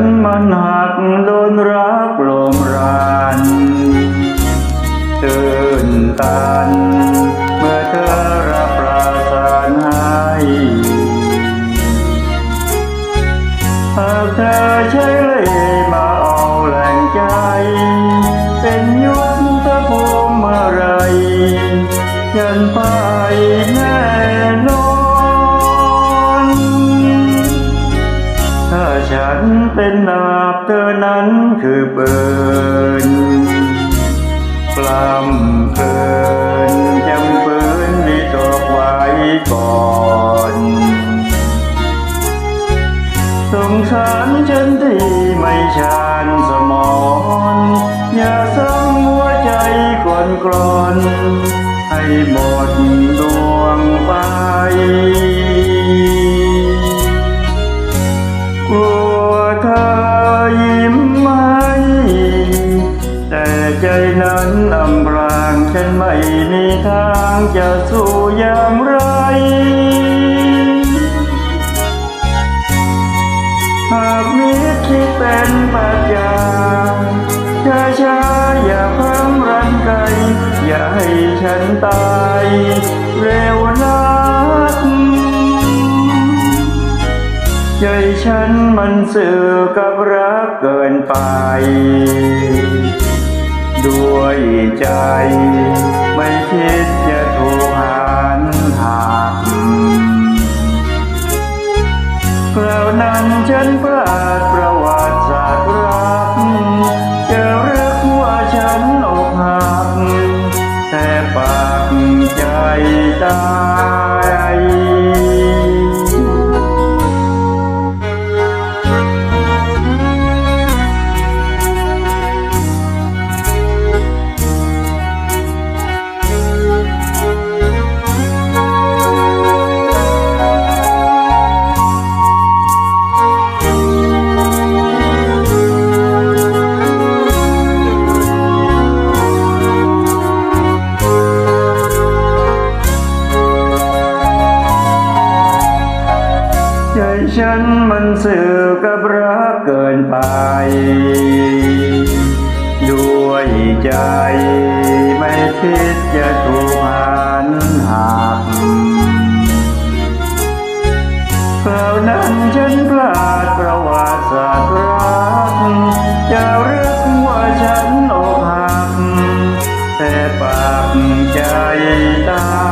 นมันหักโดนรักลมรันตื่นตัน เมื่อเธอรับประทานให้หากเธอใช้เลยมาเอาแรงใจ เป็นยุทธภูมิเมื่อไรยันไปแน่ ฉันเป็นนาบเธอนั้นคือเปืนปล้ำเกินจำเปืนมีตกไว้ก่อนสงสารฉันที่ไม่ชานสมอง อย่าสั่งหัวใจกลอนกลอน ให้หมดดวงไป ใจนั้นอำพรางฉันไม่มีทางจะสู้อย่างไร หากมิตรที่เป็นปัจจาช้าช้าอย่าเพิ่มรันไกลอย่าให้ฉันตายเร็วนักใจฉันมันสื่อกับรักเกินไป ด้วยใจ ไม่คิดจะถูกหันหักคราวนั้นฉันพลาด ฉันมันสื่อกับรักเกินไป ด้วยใจไม่คิดจะถูกหันหักคราวนั้นฉันพลาดประวัติศาสตร์รักจะรึกว่าฉันอกหัก แต่ปากใจตา